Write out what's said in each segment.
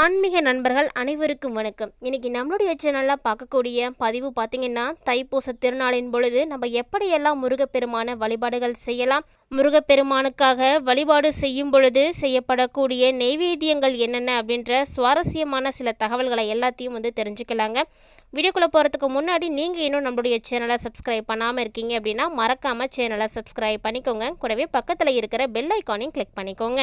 ஆன்மீக நண்பர்கள் அனைவருக்கும் வணக்கம். இன்னைக்கு நம்மளுடைய சேனலில் பார்க்கக்கூடிய பதிவு பார்த்தீங்கன்னா தைப்பூச திருநாளின் பொழுது நம்ம எப்படியெல்லாம் முருகப்பெருமான வழிபாடுகள் செய்யலாம் முருகப்பெருமானுக்காக வழிபாடு செய்யும் பொழுது செய்யப்படக்கூடிய நெய்வேத்தியங்கள் என்னென்ன அப்படின்ற சுவாரஸ்யமான சில தகவல்களை எல்லாத்தையும் வந்து தெரிஞ்சுக்கலாங்க. வீடியோக்குள்ளே போகிறதுக்கு முன்னாடி நீங்கள் இன்னும் நம்மளுடைய சேனலை சப்ஸ்கிரைப் பண்ணாமல் இருக்கீங்க அப்படின்னா மறக்காமல் சேனலை சப்ஸ்கிரைப் பண்ணிக்கோங்க. கூடவே பக்கத்தில் இருக்கிற பெல் ஐக்கானையும் கிளிக் பண்ணிக்கோங்க.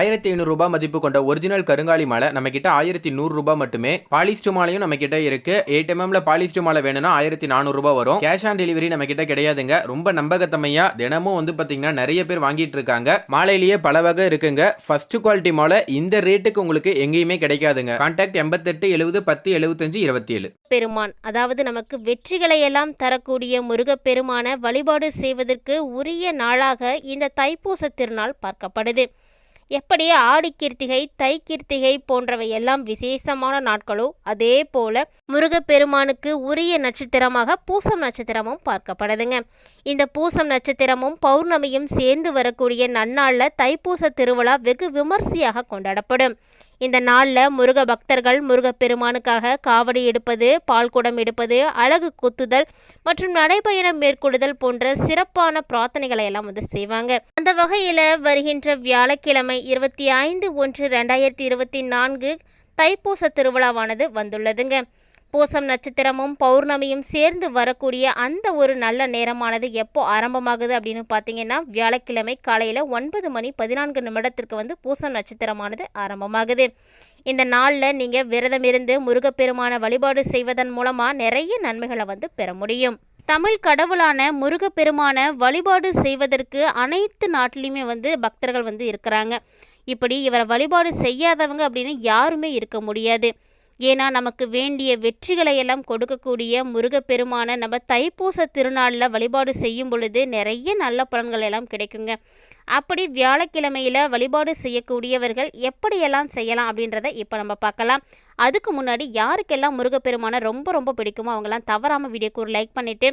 ஆயிரத்தி ஐநூறுரூபா மதிப்பு கொண்ட ஒரிஜினல் கருங்காலி மாலை நம்ம கிட்ட ஆயிரத்தி நூறுரூபா மட்டுமே. பாலிஸ்டர் மாலையும் நம்ம கிட்ட இருக்கு எயிட் எம்எம்ல பாலிஸ்டர் மாலை வேணும்னா ஆயிரத்தி நானூறுரூபா வரும். கேஷ் ஆன் டெலிவரி நம்ம கிட்ட கிடையாதுங்க. ரொம்ப நம்பகத்தமையா தினமும் வந்து பாத்தீங்கன்னா நிறைய பேர் வாங்கிட்டு இருக்காங்க. மாலையிலேயே பல வகை இருக்குங்க. ஃபர்ஸ்ட் குவாலிட்டி மாலை இந்த ரேட்டுக்கு உங்களுக்கு எங்கேயுமே கிடைக்காதுங்க. கான்டாக்ட் எண்பத்தெட்டு எழுபது பத்து எழுபத்தஞ்சு இருபத்தி ஏழு பெருமான் அதாவது நமக்கு வெற்றிகளை எல்லாம் தரக்கூடிய முருகப்பெருமான வழிபாடு செய்வதற்கு உரிய நாளாக இந்த தைப்பூச திருநாள் பார்க்கப்படுது. எப்படி ஆடி கிருத்திகை தை கிருத்திகை போன்றவை எல்லாம் விசேஷமான நாட்களோ அதே போல முருகப்பெருமானுக்கு உரிய நட்சத்திரமாக பூசம் நட்சத்திரமும் பார்க்கப்படுதுங்க. இந்த பூசம் நட்சத்திரமும் பௌர்ணமியும் சேர்ந்து வரக்கூடிய நன்னாளில் தைப்பூச திருவிழா வெகு விமர்சையாக கொண்டாடப்படும். இந்த நாளில் முருக பக்தர்கள் முருகப்பெருமானுக்காக காவடி எடுப்பது பால்குடம் எடுப்பது அழகு குத்துதல் மற்றும் நடைபயணம் மேற்கொள்ளுதல் போன்ற சிறப்பான பிரார்த்தனைகளை எல்லாம் வந்து செய்வாங்க. அந்த வகையில் வருகின்ற வியாழக்கிழமை இருபத்தி ஐந்து ஒன்று ரெண்டாயிரத்தி இருபத்தி நான்கு தைப்பூச திருவிழாவானது வந்துள்ளதுங்க. பூசம் நட்சத்திரமும் பௌர்ணமியும் சேர்ந்து வரக்கூடிய அந்த ஒரு நல்ல நேரமானது எப்போ ஆரம்பமாகுது அப்படின்னு பார்த்தீங்கன்னா வியாழக்கிழமை காலையில் ஒன்பது மணி பதினான்கு நிமிடத்திற்கு வந்து பூசம் நட்சத்திரமானது ஆரம்பமாகுது. இந்த நாளில் நீங்கள் விரதம் இருந்து முருகப்பெருமான வழிபாடு செய்வதன் மூலமாக நிறைய நன்மைகளை வந்து பெற முடியும். தமிழ் கடவுளான முருகப்பெருமான வழிபாடு செய்வதற்கு அனைத்து நாட்டிலையுமே வந்து பக்தர்கள் வந்து இருக்கிறாங்க. இப்படி இவரை வழிபாடு செய்யாதவங்க அப்படின்னு யாருமே இருக்க முடியாது. ஏன்னா நமக்கு வேண்டிய வெற்றிகளை எல்லாம் கொடுக்கக்கூடிய முருகப்பெருமான நம்ம தைப்பூச திருநாளில் வழிபாடு செய்யும் பொழுது நிறைய நல்ல பலன்கள் எல்லாம் கிடைக்குங்க. அப்படி வியாழக்கிழமையில் வழிபாடு செய்யக்கூடியவர்கள் எப்படியெல்லாம் செய்யலாம் அப்படின்றத இப்போ நம்ம பார்க்கலாம். அதுக்கு முன்னாடி யாருக்கெல்லாம் முருகப்பெருமானை ரொம்ப ரொம்ப பிடிக்குமோ அவங்கெல்லாம் தவறாமல் வீடியோக்கு ஒரு லைக் பண்ணிவிட்டு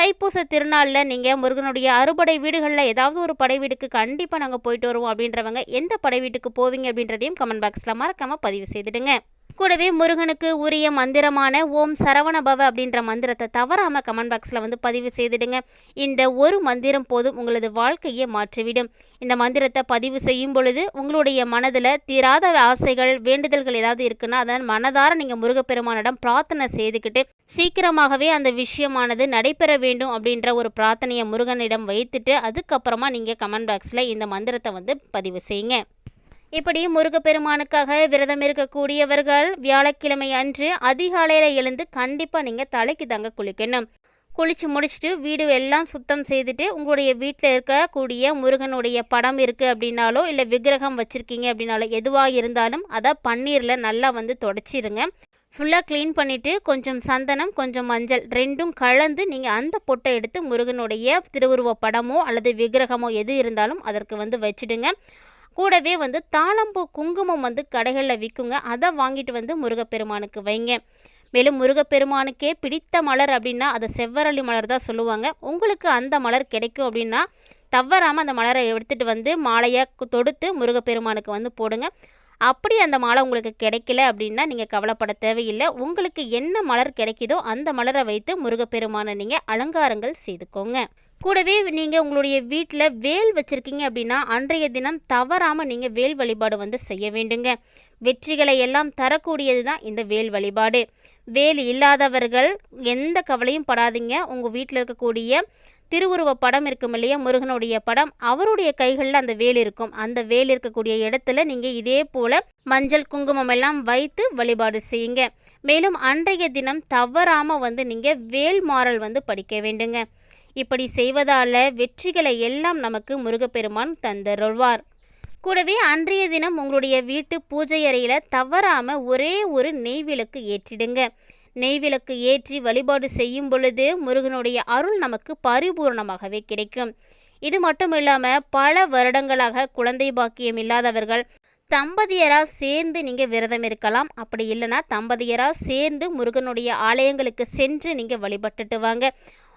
தைப்பூச திருநாளில் நீங்கள் முருகனுடைய அறுபடை வீடுகளில் ஏதாவது ஒரு படை வீட்டுக்கு கண்டிப்பாக நாங்கள் போயிட்டு வருவோம் அப்படின்றவங்க எந்த படை வீட்டுக்கு போவீங்க அப்படின்றதையும் கமெண்ட் பாக்ஸில் மறக்காமல் பதிவு செய்துடுங்க. கூடவே முருகனுக்கு உரிய மந்திரமான ஓம் சரவணபவ அப்படின்ற மந்திரத்தை தவறாமல் கமெண்ட் பாக்ஸில் வந்து பதிவு செய்திடுங்க. இந்த ஒரு மந்திரம் போதும் உங்களது வாழ்க்கையை மாற்றிவிடும். இந்த மந்திரத்தை பதிவு செய்யும் பொழுது உங்களுடைய மனதில் தீராத ஆசைகள் வேண்டுதல்கள் ஏதாவது இருக்குன்னா அதன் மனதார நீங்கள் முருகப்பெருமானிடம் பிரார்த்தனை செய்துக்கிட்டு சீக்கிரமாகவே அந்த விஷயமானது நடைபெற வேண்டும் அப்படின்ற ஒரு பிரார்த்தனையை முருகனிடம் வைத்துட்டு அதுக்கப்புறமா நீங்கள் கமெண்ட் பாக்ஸில் இந்த மந்திரத்தை வந்து பதிவு செய்யுங்க. இப்படி முருகப்பெருமானுக்காக விரதம் இருக்கக்கூடியவர்கள் வியாழக்கிழமை அன்று அதிகாலையில் எழுந்து கண்டிப்பாக நீங்கள் தலைக்கு தாங்க குளிக்கணும். குளிச்சு முடிச்சுட்டு வீடு எல்லாம் சுத்தம் செய்துட்டு உங்களுடைய வீட்டில் இருக்கக்கூடிய முருகனுடைய படம் இருக்குது அப்படின்னாலோ இல்லை விக்கிரகம் வச்சுருக்கீங்க அப்படின்னாலோ எதுவாக இருந்தாலும் அதை பன்னீரில் நல்லா வந்து தொடச்சிருங்க. ஃபுல்லாக க்ளீன் பண்ணிவிட்டு கொஞ்சம் சந்தனம் கொஞ்சம் மஞ்சள் ரெண்டும் கலந்து நீங்கள் அந்த பொட்டை எடுத்து முருகனுடைய திருவுருவ படமோ அல்லது விக்கிரகமோ எது இருந்தாலும் அதற்கு வந்து வச்சுடுங்க. கூடவே வந்து தாளம்பூ குங்குமம் வந்து கடைகளில் விற்குங்க அதை வாங்கிட்டு வந்து முருகப்பெருமானுக்கு வைங்க. மேலும் முருகப்பெருமானுக்கே பிடித்த மலர் அப்படின்னா அதை செவ்வரளி மலர் தான் சொல்லுவாங்க. உங்களுக்கு அந்த மலர் கிடைக்கும் அப்படின்னா தவறாமல் அந்த மலரை எடுத்துகிட்டு வந்து மாலையை தொடுத்து முருகப்பெருமானுக்கு வந்து போடுங்க. அப்படி அந்த மாலை உங்களுக்கு கிடைக்கல அப்படின்னா நீங்கள் கவலைப்பட தேவையில்லை. உங்களுக்கு என்ன மலர் கிடைக்குதோ அந்த மலரை வைத்து முருகப்பெருமானை நீங்கள் அலங்காரங்கள் செய்துக்கோங்க. கூடவே நீங்கள் உங்களுடைய வீட்டில் வேல் வச்சுருக்கீங்க அப்படின்னா அன்றைய தினம் தவறாமல் நீங்கள் வேல் வழிபாடு வந்து செய்ய வேண்டுங்க. வெற்றிகளை எல்லாம் தரக்கூடியது தான் இந்த வேல் வழிபாடு. வேல் இல்லாதவர்கள் எந்த கவலையும் படாதீங்க. உங்கள் வீட்டில் இருக்கக்கூடிய திருவுருவ படம் இருக்கும் இல்லையா முருகனுடைய படம் அவருடைய கைகளில் அந்த வேல் இருக்கும். அந்த வேல் இருக்கக்கூடிய இடத்துல நீங்கள் இதே போல் மஞ்சள் குங்குமம் எல்லாம் வைத்து வழிபாடு செய்யுங்க. மேலும் அன்றைய தினம் தவறாமல் வந்து நீங்கள் வேல் மாறல் வந்து படிக்க வேண்டுங்க. இப்படி செய்வதால வெற்றிகளை எல்லாம் நமக்கு முருகப்பெருமான் தந்தருள்வார். கூடவே அன்றைய தினம் உங்களுடைய வீட்டு பூஜை அறையில் தவறாமல் ஒரே ஒரு நெய் விளக்கு ஏற்றிடுங்க. நெய் விளக்கு ஏற்றி வழிபாடு செய்யும் பொழுது முருகனுடைய அருள் நமக்கு பரிபூர்ணமாகவே கிடைக்கும். இது மட்டும் இல்லாமல் பல வருடங்களாக குழந்தை பாக்கியம் இல்லாதவர்கள் தம்பதியராக சேர்ந்து நீங்கள் விரதம் இருக்கலாம். அப்படி இல்லைன்னா தம்பதியராக சேர்ந்து முருகனுடைய ஆலயங்களுக்கு சென்று நீங்கள் வழிபட்டுட்டு வாங்க.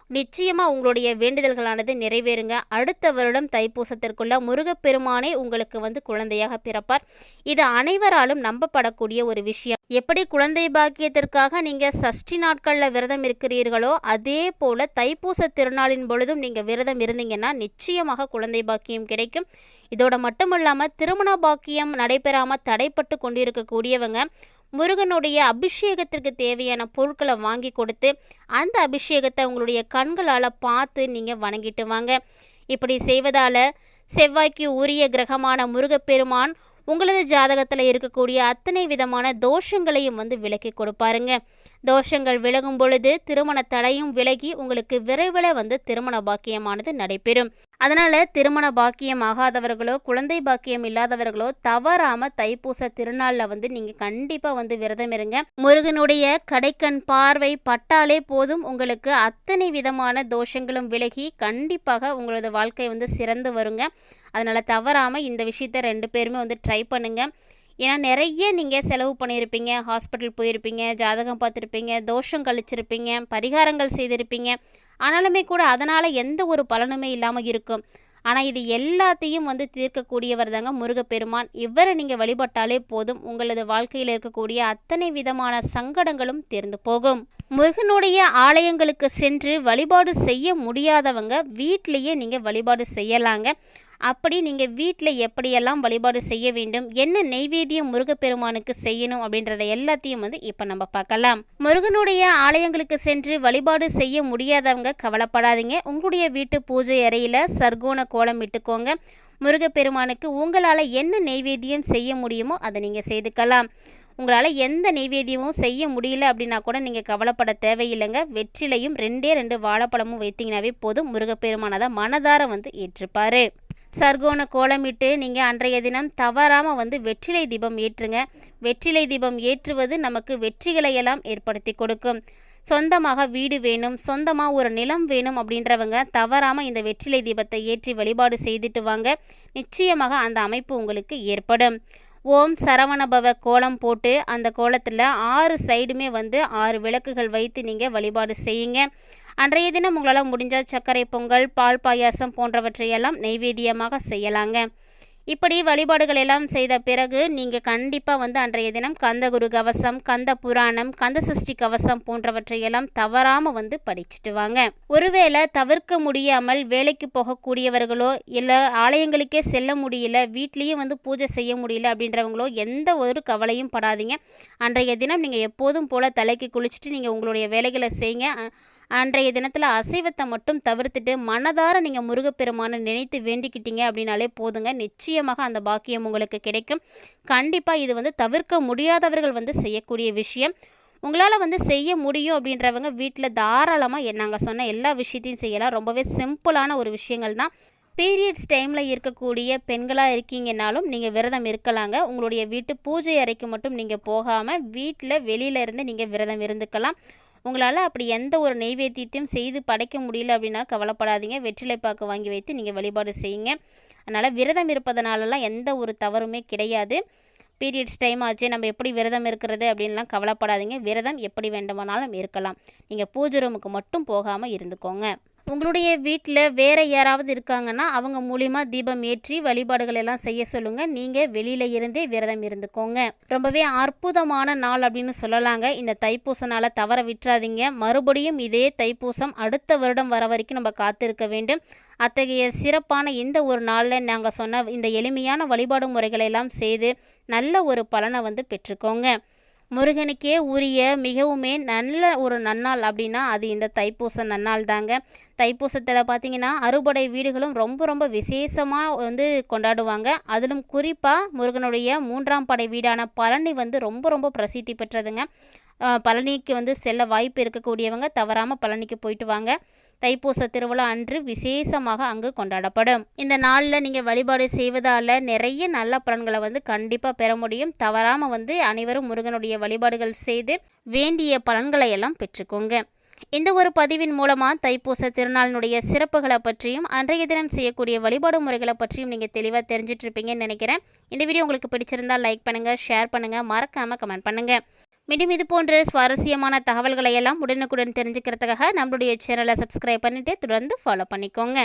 நிச்சயமாக உங்களுடைய வேண்டுதல்களானது நிறைவேறுங்க. அடுத்த வருடம் தைப்பூசத்திற்குள்ள முருகப்பெருமானே உங்களுக்கு வந்து குழந்தையாக பிறப்பார். இது அனைவராலும் நம்பப்படக்கூடிய ஒரு விஷயம். எப்படி குழந்தை பாக்கியத்திற்காக நீங்கள் சஷ்டி நாட்களில் விரதம் இருக்கிறீர்களோ அதே போல் தைப்பூச திருநாளின் பொழுதும் நீங்கள் விரதம் இருந்தீங்கன்னா நிச்சயமாக குழந்தை பாக்கியம் கிடைக்கும். இதோட மட்டும் இல்லாமல் திருமண பாக்கியம் நடைபெறாமல் தடைப்பட்டு கொண்டிருக்கக்கூடியவங்க முருகனுடைய அபிஷேகத்திற்கு தேவையான பொருட்களை வாங்கி கொடுத்து அந்த அபிஷேகத்தை உங்களுடைய கண்களால் பார்த்து நீங்கள் வணங்கிட்டு வாங்க. இப்படி செய்வதால் செவ்வாய்க்கு உரிய கிரகமான முருகப்பெருமான் உங்களது ஜாதகத்தில் இருக்கக்கூடிய அத்தனை விதமான தோஷங்களையும் வந்து விலக்கி கொடுப்பாருங்க. தோஷங்கள் விலகும் பொழுது திருமண தடையும் விலகி உங்களுக்கு விரைவில் வந்து திருமண பாக்கியமானது நடைபெறும். அதனால திருமண பாக்கியம் ஆகாதவர்களோ குழந்தை பாக்கியம் இல்லாதவர்களோ தவறாம தைப்பூச திருநாளில் வந்து நீங்க கண்டிப்பா வந்து விரதம் இருங்க. முருகனுடைய கடைக்கண் பார்வை பட்டாலே போதும். உங்களுக்கு அத்தனை விதமான தோஷங்களும் விலகி கண்டிப்பாக உங்களது வாழ்க்கை வந்து சிறந்து வருங்க. அதனால தவறாம இந்த விஷயத்த ரெண்டு பேருமே வந்து ட்ரை பண்ணுங்க. ஏன்னா நிறைய நீங்கள் செலவு பண்ணியிருப்பீங்க. ஹாஸ்பிட்டல் போயிருப்பீங்க ஜாதகம் பார்த்துருப்பீங்க தோஷம் கழிச்சிருப்பீங்க பரிகாரங்கள் செய்திருப்பீங்க. ஆனாலுமே கூட அதனால் எந்த ஒரு பலனுமே இல்லாமல் இருக்கும். ஆனால் இது எல்லாத்தையும் வந்து தீர்க்கக்கூடியவர் தாங்க முருகப்பெருமான். இவரை நீங்கள் வழிபட்டாலே போதும் உங்களது வாழ்க்கையில் இருக்கக்கூடிய அத்தனை விதமான சங்கடங்களும் தீர்ந்து போகும். முருகனுடைய ஆலயங்களுக்கு சென்று வழிபாடு செய்ய முடியாதவங்க வீட்டிலேயே நீங்கள் வழிபாடு செய்யலாங்க. அப்படி நீங்கள் வீட்டில் எப்படியெல்லாம் வழிபாடு செய்ய வேண்டும் என்ன நெய்வேத்தியம் முருகப்பெருமானுக்கு செய்யணும் அப்படின்றத எல்லாத்தையும் வந்து இப்போ நம்ம பார்க்கலாம். முருகனுடைய ஆலயங்களுக்கு சென்று வழிபாடு செய்ய முடியாதவங்க கவலைப்படாதீங்க. உங்களுடைய வீட்டு பூஜை அறையில் சர்க்கோண கோலமிட்டுக்கோங்க முருகப்பெருமானுக்கு உங்களால் என்ன நெய்வேத்தியம் செய்ய முடியுமோ அதை நீங்கள் செய்துக்கலாம். உங்களால் எந்த நெய்வேத்தியமும் செய்ய முடியல அப்படின்னா கூட நீங்கள் கவலைப்பட தேவையில்லைங்க. வெற்றிலையும் ரெண்டே ரெண்டு வாழைப்பழமும் வைத்தீங்கன்னாவே போதும். முருகப்பெருமானதை மனதார வந்து ஏற்றுப்பார். சர்க்கோண கோலமிட்டு நீங்கள் அன்றைய தினம் தவறாமல் வந்து வெற்றிலை தீபம் ஏற்றுங்க. வெற்றிலை தீபம் ஏற்றுவது நமக்கு வெற்றிகளை எல்லாம் ஏற்படுத்தி கொடுக்கும். சொந்தமாக வீடு வேணும் சொந்தமாக ஒரு நிலம் வேணும் அப்படின்றவங்க தவறாமல் இந்த வெற்றிலை தீபத்தை ஏற்றி வழிபாடு செய்துட்டு வாங்க. நிச்சயமாக அந்த அமைப்பு உங்களுக்கு ஏற்படும். ஓம் சரவணபவ கோலம் போட்டு அந்த கோலத்தில் ஆறு சைடுமே வந்து ஆறு விளக்குகள் வைத்து நீங்கள் வழிபாடு செய்யுங்க. அன்றைய தினம் உங்களால் முடிஞ்சால் சர்க்கரை பொங்கல் பால் பாயாசம் போன்றவற்றையெல்லாம் நைவேத்தியமாக செய்யலாங்க. இப்படி வழிபாடுகள் எல்லாம் செய்த பிறகு நீங்கள் கண்டிப்பாக வந்து அன்றைய தினம் கந்தகுரு கவசம் கந்த புராணம் கந்த சஷ்டி கவசம் போன்றவற்றை எல்லாம் தவறாமல் வந்து படிச்சுட்டு வாங்க. ஒருவேளை தவிர்க்க முடியாமல் வேலைக்கு போகக்கூடியவர்களோ இல்லை ஆலயங்களுக்கே செல்ல முடியல வீட்லேயும் வந்து பூஜை செய்ய முடியல அப்படின்றவங்களோ எந்த ஒரு கவலையும் படாதீங்க. அன்றைய தினம் நீங்கள் எப்போதும் போல் தலைக்கு குளிச்சுட்டு நீங்கள் உங்களுடைய வேலைகளை செய்யுங்க அன்றைய தினத்தில் அசைவத்தை மட்டும் தவிர்த்துட்டு மனதார நீங்கள் முருகப்பெருமானை நினைத்து வேண்டிக்கிட்டீங்க அப்படின்னாலே போதுங்க. நிச்சயமாக அந்த பாக்கியம் உங்களுக்கு கிடைக்கும். கண்டிப்பாக இது வந்து தவிர்க்க முடியாதவர்கள் வந்து செய்யக்கூடிய விஷயம். உங்களால் வந்து செய்ய முடியும் அப்படின்றவங்க வீட்டில் தாராளமாக நாங்கள் சொன்ன எல்லா விஷயத்தையும் செய்யலாம். ரொம்பவே சிம்பிளான ஒரு விஷயங்கள் தான். பீரியட்ஸ் டைமில் இருக்கக்கூடிய பெண்களாக இருக்கீங்கனாலும் நீங்கள் விரதம் இருக்கலாங்க. உங்களுடைய வீட்டு பூஜை அறைக்கு மட்டும் நீங்கள் போகாமல் வீட்டில் வெளியில இருந்து நீங்கள் விரதம் இருந்துக்கலாம். உங்களால் அப்படி எந்த ஒரு நெய்வேத்தியத்தையும் செய்து படைக்க முடியல அப்படின்னா கவலைப்படாதீங்க. வெற்றிலை பாக்கு வாங்கி வைத்து நீங்கள் வழிபாடு செய்யுங்க. அதனால் விரதம் இருப்பதனாலலாம் எந்த ஒரு தவறுமே கிடையாது. பீரியட்ஸ் டைம் ஆச்சு நம்ம எப்படி விரதம் இருக்கிறது அப்படின்லாம் கவலைப்படாதீங்க. விரதம் எப்படி வேண்டுமானாலும் இருக்கலாம். நீங்கள் பூஜை ரூமுக்கு மட்டும் போகாமல் இருந்துக்கோங்க. உங்களுடைய வீட்டில் வேறு யாராவது இருக்காங்கன்னா அவங்க மூலிமா தீபம் ஏற்றி வழிபாடுகள் எல்லாம் செய்ய சொல்லுங்கள் நீங்கள் வெளியில் இருந்தே விரதம் இருந்துக்கோங்க. ரொம்பவே அற்புதமான நாள் அப்படின்னு சொல்லலாங்க. இந்த தைப்பூச நாளை தவற விட்டுறாதீங்க. மறுபடியும் இதே தைப்பூசம் அடுத்த வருடம் வர வரைக்கும் நம்ம காத்திருக்க வேண்டும். அத்தகைய சிறப்பான இந்த ஒரு நாளில் நாங்கள் சொன்ன இந்த எளிமையான வழிபாடு முறைகளை எல்லாம் செய்து நல்ல ஒரு பலனை வந்து பெற்றுக்கோங்க. முருகனுக்கே உரிய மிகவுமே நல்ல ஒரு நன்னாள் அப்படின்னா அது இந்த தைப்பூச நன்னாள் தாங்க. தைப்பூசத்தில் பார்த்தீங்கன்னா அறுபடை வீடுகளும் ரொம்ப ரொம்ப விசேஷமாக வந்து கொண்டாடுவாங்க. அதிலும் குறிப்பாக முருகனுடைய மூன்றாம் படை வீடான பழனி வந்து ரொம்ப ரொம்ப பிரசித்தி பெற்றதுங்க. பழனிக்கு வந்து செல்ல வாய்ப்பு இருக்கக்கூடியவங்க தவறாமல் பழனிக்கு போயிட்டு வாங்க. தைப்பூச திருவிழா அன்று விசேஷமாக அங்கு கொண்டாடப்படும். இந்த நாளில் நீங்கள் வழிபாடு செய்வதால் நிறைய நல்ல பலன்களை வந்து கண்டிப்பாக பெற முடியும். தவறாமல் வந்து அனைவரும் முருகனுடைய வழிபாடுகள் செய்து வேண்டிய பலன்களை எல்லாம் பெற்றுக்கோங்க. இந்த ஒரு பதிவின் மூலமாக தைப்பூச திருநாளினுடைய சிறப்புகளை பற்றியும் அன்றைய தினம் செய்யக்கூடிய வழிபாடு முறைகளை பற்றியும் நீங்கள் தெளிவாக தெரிஞ்சிட்ருப்பீங்கன்னு நினைக்கிறேன். இந்த வீடியோ உங்களுக்கு பிடிச்சிருந்தால் லைக் பண்ணுங்கள் ஷேர் பண்ணுங்கள் மறக்காமல் கமெண்ட் பண்ணுங்கள் மீண்டும் இது போன்ற சுவாரஸ்யமான தகவல்களை எல்லாம் உடனுக்குடன் தெரிஞ்சுக்கிறதுக்காக நம்மளுடைய சேனலை சப்ஸ்கிரைப் பண்ணிவிட்டு தொடர்ந்து ஃபாலோ பண்ணிக்கோங்க.